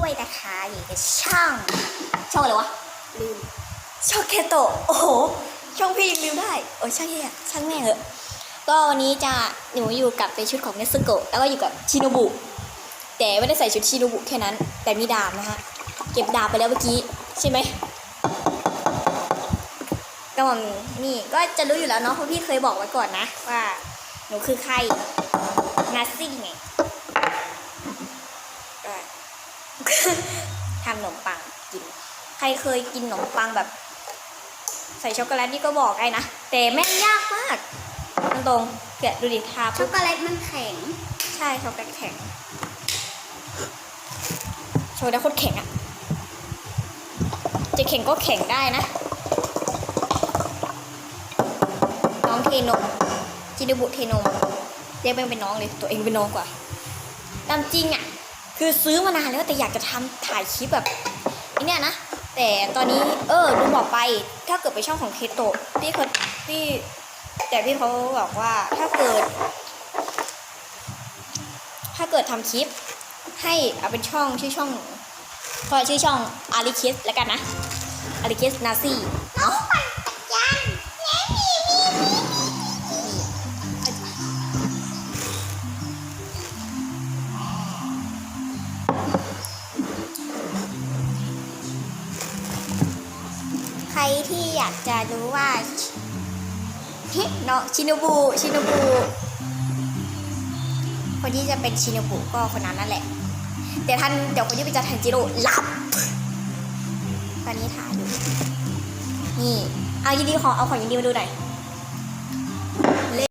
ด้วยนะคะอยู่กับช่องช่องอะไรวะลืมช่องเคโตะโอ้โห ช่องพี่ยังลืมได้โอ้ยช่างเฮียช่างแม่งเหอะก็วันนี้จะหนูอยู่กับเป็นชุดของเนสโกะแล้วก็อยู่กับชิโนบุแต่ไม่ได้ใส่ชุดชิโนบุแค่นั้น แต่มีดาบนะฮะเก็บดาบไปแล้วเมื่อกี้ใช่ไหมก็มันนี่ก็จะรู้อยู่แล้วเนาะเพราะพี่เคยบอกไว้ก่อนนะว่า หนูคือใครนาซี่ไง ก็ ทำขนมปังกิน ใครเคยกินขนมปังแบบ ใส่ช็อกโกแลตนี่ก็บอกได้นะ แต่แม่งยากมากตรงๆเกะดูดิทาช็ปุ๊อบกโกแลตมันแข็ง ใช่ช็อกโกแลตแข็งช็อกโกแลตโคตรแข็งอะจะแข็งก็แข็งได้นะน้องเทนมจินบุเทนมเรียกแม่งเป็นน้องเลยตัวเองเป็นน้องกว่าตามจริงอะ คือซื้อมานานแล้วแต่อยากจะทำถ่ายคลิปแบบอ้เนี่ยนะ แต่ตอนนี้เออลืมบอกไปถ้าเกิดไปช่องของเคโตะพี่เขาพี่แต่พี่เขาบอกว่าถ้าเกิด ถ้าเกิดทำคลิป ให้เอาเป็นช่องชื่อช่องหนูก็ชื่อช่องอาริคิสแล้วกันนะอาริคิสนาซี่ รที่อยากจะรู้ว่าเนาะชินบุชินบุคนที่จะเป็นชินบุก็คนนั้นนั่นแหละแต่ท่านเดี๋ยวคนที่เป็นจัทันจิโร่หลับ ตอนนี้ถ่ายอยู่ นี่ เอายินดีขอเอาของยินดีมาดูหน่อย